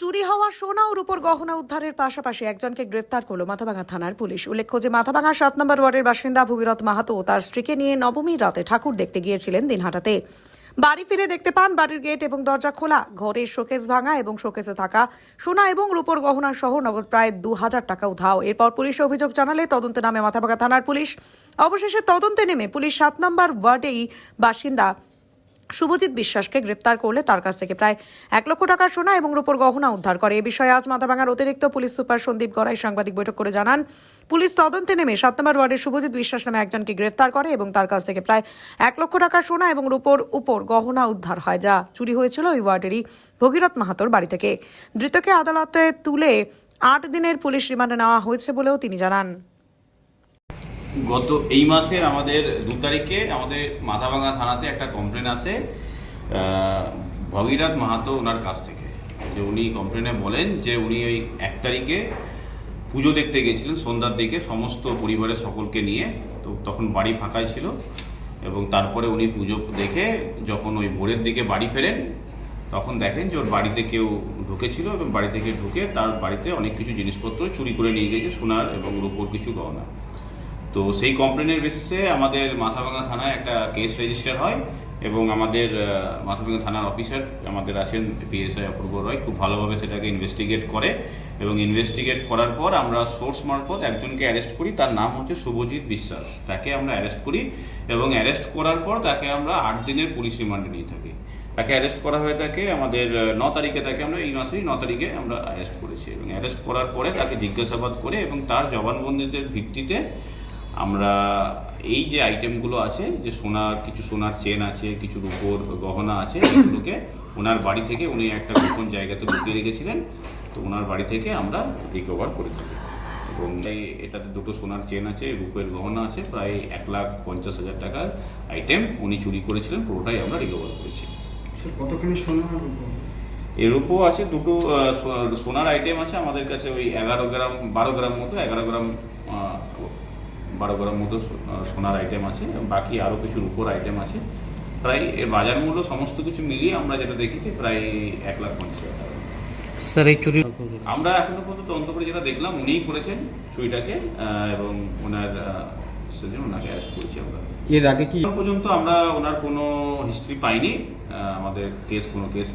চুরি হওয়া সোনা ও রূপোর গহনা উদ্ধারের পাশাপাশি একজনকে গ্রেফতার করল মাথাভাঙা থানার পুলিশ। উল্লেখ্য যে মাথাভাঙা সাত নম্বর ওয়ার্ডের বাসিন্দা ভগীরথ মাহাতো তার স্ত্রীকে নিয়ে নবমী রাতে ঠাকুর দেখতে গিয়েছিলেন দিনহাটাতে। বাড়ি ফিরে দেখতে পান বাড়ির গেট এবং দরজা খোলা। ঘরের শোকেস ভাঙা এবং শোকেসে থাকা সোনা এবং রূপোর গহনা সহ নগদ প্রায় দু হাজার টাকা উধাও। এরপর পুলিশ অভিযোগ জানালে তদন্তে নামে মাথাভাঙা থানার পুলিশ। অবশেষে তদন্তে নেমে পুলিশ সাত নম্বর ওয়ার্ডেই বাসিন্দা শুভজিৎ বিশ্বাসকে গ্রেপ্তার করলে তার কাছ থেকে প্রায় এক লক্ষ টাকার সোনা এবং রূপর গহনা উদ্ধার করে। এ বিষয়ে আজ মাথাভাঙার অতিরিক্ত পুলিশ সুপার সন্দীপ গড়াই সাংবাদিক বৈঠক করে জানান, পুলিশ তদন্তে নেমে সাত নম্বর ওয়ার্ডের শুভজিৎ বিশ্বাস নামে একজনকে গ্রেফতার করে এবং তার কাছ থেকে প্রায় এক লক্ষ টাকার সোনা এবং রূপোর উপর গহনা উদ্ধার হয়, যা চুরি হয়েছিল ওই ওয়ার্ডেরই ভগীরথ মাহাতোর বাড়ি থেকে। ধৃতকে আদালতে তুলে আট দিনের পুলিশ রিমান্ডে নেওয়া হয়েছে বলেও তিনি জানান। গত এই মাসের আমাদের দু তারিখে আমাদের মাথাভাঙা থানাতে একটা কমপ্লেন আসে ভগীরথ মাহাতো ওনার কাছ থেকে। যে উনি কমপ্লেনে বলেন যে উনি ওই এক তারিখে পুজো দেখতে গেছিলেন, সন্ধ্যার দিকে সমস্ত পরিবারের সকলকে নিয়ে, তো তখন বাড়ি ফাঁকাই ছিল এবং তারপরে উনি পুজো দেখে যখন ওই ভোরের দিকে বাড়ি ফেরেন, তখন দেখেন যে ওর বাড়িতে কেউ ঢুকেছিল এবং বাড়ি থেকে ঢুকে তার বাড়িতে অনেক কিছু জিনিসপত্র চুরি করে নিয়ে গেছে, সোনার এবং রূপোর কিছু গহনা। তো সেই কমপ্লেনের বেসিসে আমাদের মাথাভাঙা থানায় একটা কেস রেজিস্টার হয় এবং আমাদের মাথাভাঙা থানার অফিসার আমাদের আছেন পিএসআই অপূর্ব রয়, খুব ভালোভাবে সেটাকে ইনভেস্টিগেট করে এবং ইনভেস্টিগেট করার পর আমরা সোর্স মারফত একজনকে অ্যারেস্ট করি, তার নাম হচ্ছে শুভজিৎ বিশ্বাস। তাকে আমরা অ্যারেস্ট করি এবং অ্যারেস্ট করার পর তাকে আমরা আট দিনের পুলিশ রিমান্ডে নিয়ে থাকি। তাকে অ্যারেস্ট করা হয়ে থাকে আমাদের ন তারিখে তাকে আমরা, এই মাসেই ন তারিখে আমরা অ্যারেস্ট করেছি এবং অ্যারেস্ট করার পরে তাকে জিজ্ঞাসাবাদ করে এবং তার জবানবন্দিদের ভিত্তিতে আমরা এই যে আইটেমগুলো আছে যে সোনার কিছু সোনার চেন আছে কিছু রূপোর গহনা আছে এগুলোকে ওনার বাড়ি থেকে উনি একটা গোপন জায়গাতে লুকিয়ে রেখেছিলেন। তো ওনার বাড়ি থেকে আমরা রিকভার করেছি। এবং এটাতে দুটো সোনার চেন আছে রূপের গহনা আছে প্রায় এক লাখ পঞ্চাশ হাজার টাকার আইটেম উনি চুরি করেছিলেন পুরোটাই আমরা রিকভার করেছি। কতখানি সোনা আর রূপো? এর উপও আছে দুটো সোনার আইটেম আছে আমাদের কাছে ওই এগারো গ্রাম বারো গ্রাম মতো এগারো গ্রাম বারো গ্রাম মতো সোনার আইটেম আছে বাকি আরও কিছু রূপোর আইটেম আছে। প্রায় এর বাজার মূল্য সমস্ত কিছু মিলিয়ে আমরা যেটা দেখেছি প্রায় এক লাখ পঞ্চাশ হাজার টাকা। স্যার এই চুরি আমরা এখনও পর্যন্ত তদন্ত করে যেটা দেখলাম উনিই করেছেন চুরিটাকে এবং ওনার সেজন্য ওনাকে অ্যারেস্ট করেছি আমরা। এর আগে কি পর্যন্ত আমরা ওনার কোনো হিস্ট্রি পাইনি আমাদের কেস কোনো কেস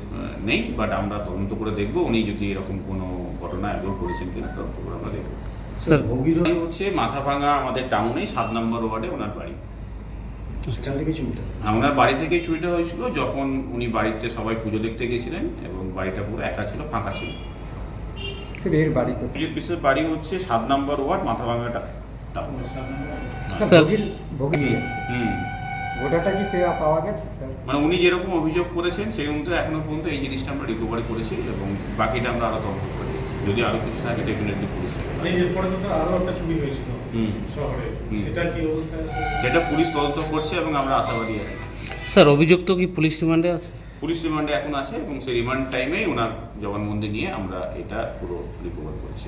নেই বাট আমরা তদন্ত করে দেখব উনি যদি এরকম কোনো ঘটনা আগেও করেছেন কিনা তদন্ত করে আমরা দেখব। স্যার। ভগীরথ হচ্ছে মাথাভাঙা আমাদের টাউনে সাত নম্বর ওয়ার্ডে ওনার বাড়ি। সেখান থেকে চুরিটা হ্যাঁ, ওনার বাড়ি থেকেই চুরিটা হয়েছিল যখন উনি বাড়িতে সবাই পুজো দেখতে গেছিলেন এবং বাড়িটা পুরো একা ছিল ফাঁকা ছিল। স্যার এর বাড়ি পুজোর বিশেষ বাড়ি হচ্ছে সাত নম্বর ওয়ার্ড মাথাভাঙা টাউন স্যার। হুম। ওটাটা কি পাওয়া গেছে স্যার? মানে উনি যেরকম অভিযোগ করেছেন সেই অনুযায়ী এখনও পর্যন্ত এই জিনিসটা আমরা রিকভারি করেছি এবং বাকিটা আমরা আরও তদন্ত করে দিয়েছি। যদি আরও কিছু থাকে ডেফিনেটলি পুলিশ এরপরে তো স্যার আরও একটা চুরি হয়েছিল হুম। শহরে। সেটা কি অবস্থা সেটা পুলিশ তদন্ত করছে এবং আমরা আশাবাদী আছি। স্যার অভিযুক্ত কি পুলিশ রিমান্ডে আছে? পুলিশ রিমান্ডে এখন আছে এবং সেই রিমান্ড টাইমেই ওনার জবানবন্দি নিয়ে আমরা এটা পুরো রিকভার করছি।